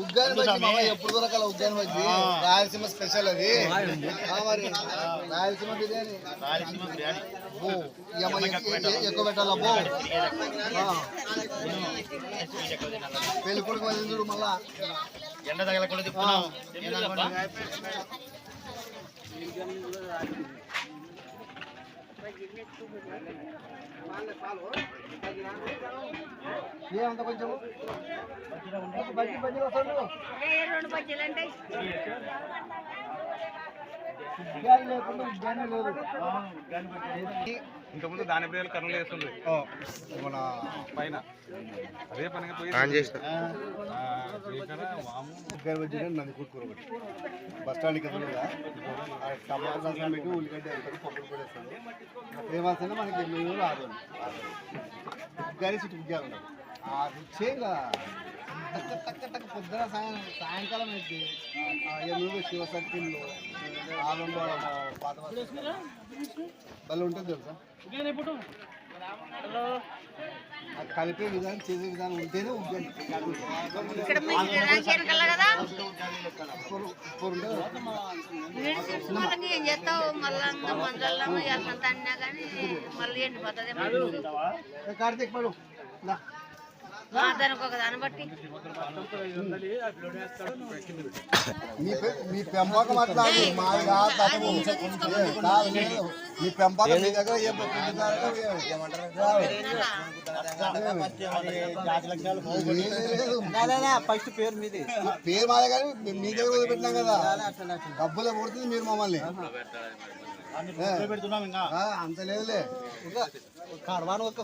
ఉగ్గాని బజ్జీ మామ ఎప్పుడు దొరకాల ఉగ్గాని బజ్జీ? రాయలసీమ స్పెషల్ అది. మరి. రాయలసీమ బిర్యానీ. ఎక్కువ పెట్టాలా? బో. పెళ్ళి కొడుకు వెళ్ళి చూడు మళ్ళా. ఎండ తగలకుండా తిప్పుతున్నాం ఏమంత కొంచెం బజ్జీ బజ్జీ వస్తాడు రెండు బజ్జీలు అంటే ఇంతకుముందు దాని ప్రియాలు కర్నూలు వేస్తుంది మన పైన. అదే పనిగా పోయి నన్ను కూర్చోరు బస్ ఆ టమాటా పెట్టి ఉల్లిగడ్డ పప్పులు కూడా మనకి ఎనిమిది రాదు. ఉగ్గాని చుట్టూ ఉగ్గాని ఉండదు ఆ రుచే ఇంకా టక్క టక్క టక్క పొద్దున సాయం సాయంకాలం అయితే ఎనిమిది శివ సర్కిల్లో ఆలంలో పాత బలు ఉంటుంది తెలుసా? అది కలిపే విధానం చేసే విధానం ఉంటేనే ఏం చేస్తావు? మళ్ళా మందల్లో ఎంత అన్నా కానీ మళ్ళీ ఎండిపోతుంది ఏ కార్తీక్ పడు. దానికి ఒక దాన్ని బట్టి. మీ పెంపకం అట్లా మాది కాదు. మీ పెంపకం మీ దగ్గర ఏ ఫస్ట్ పేరు మీది పేరు మాదే కానీ మీ- దగ్గర వదిలిపెట్టినాం కదా. డబ్బులు కొడుతుంది మీరు మమ్మల్ని. ఏ, పెడుతున్నాం ఇంకా ఆ, అంత లేదులే. కడవాను